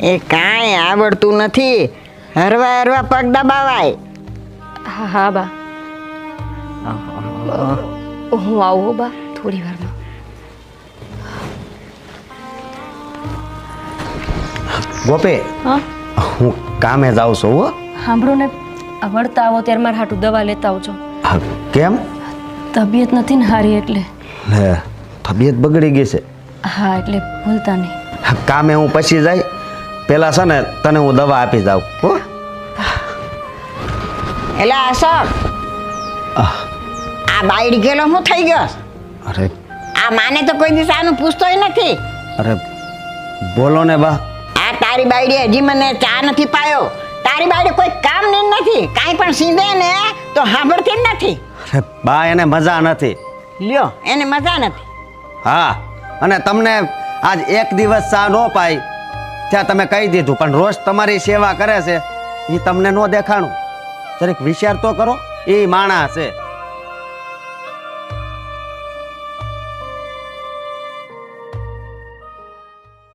એ કાંઈ આવડતું નથી. હરવા હરવા પગ દબાવાય. હા હા બા. હું આવું હો બા થોડી વારમાં. ગોપે હા? હું કામે જાઉં છું હો. સાંભળો ને વળતા આવો ત્યારે મારે હાટું દવા લેતા આવજો. હા, કેમ? તબિયત નથી ને હારી એટલે. તબિયત બગડી ગઈ છે. હા એટલે ભૂલતા નહીં. હા, કામે હું પછી જાય? પેલા છે ને તને હું દવા આપી જાઉં હો. એટલે અશોક આ. બાઈડ ગયેલો હું થઈ ગયો? અરે. આ માને તો કોઈ દિવસ આનું પૂછતોય નથી. અરે બોલો ને બા. આ તારી બાઈડી હજી મને ચા નથી પાયો. તારી બાઈડી કોઈ કામની નથી. કાંઈ પણ સીંધે ને તો સાંભળતી જ નથી. અરે બા એને મજા નથી. લ્યો એને મજા નથી. હા અને તમને આજ એક દિવસ ચા ન પાઈ. ત્યાં તમે કહી દીધું, પણ રોજ તમારી સેવા કરે છે એ તમને ન દેખાણું. જરીક વિચાર તો કરો એ માણા છે.